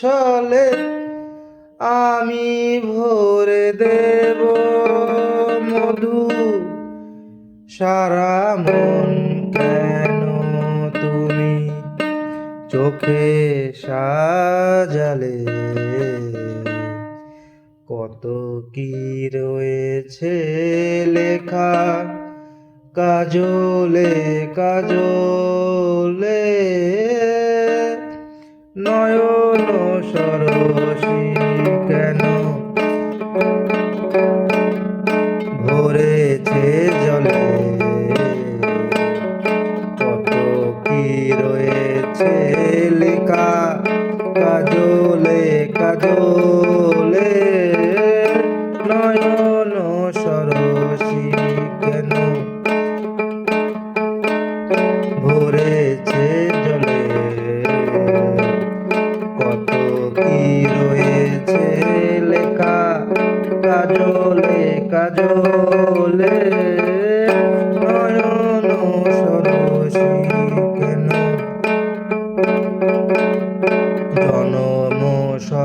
ছলে আমি ভরে দেব মধু। সারা মন কেন তুমি চোখে সাজালে? কত কি রয়েছে লেখা? কাজলে কাজলে নয়ন সরসী কেন? ভরেছে জলে। রয়েছে লেখা? কাজলে কাজলে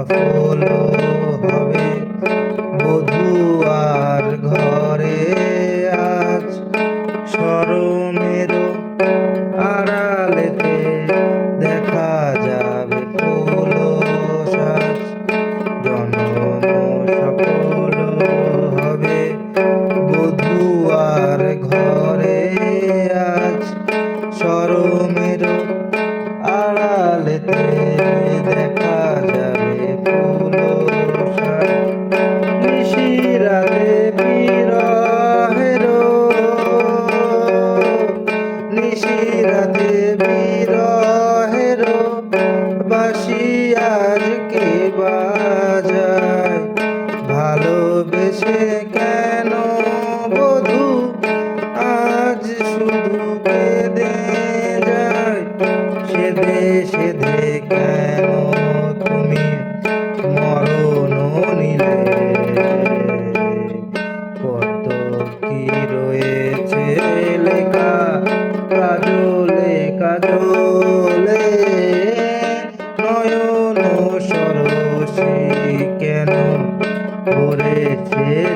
সফল হবে। বধু আর ঘরে আজ সরমের আড়ালেতে দেখা যাবে ফুল সাজ। জনম সফল হবে। বধু আর ঘরে আজ সরমের বলে নয়ন সরসে কেন করেছে?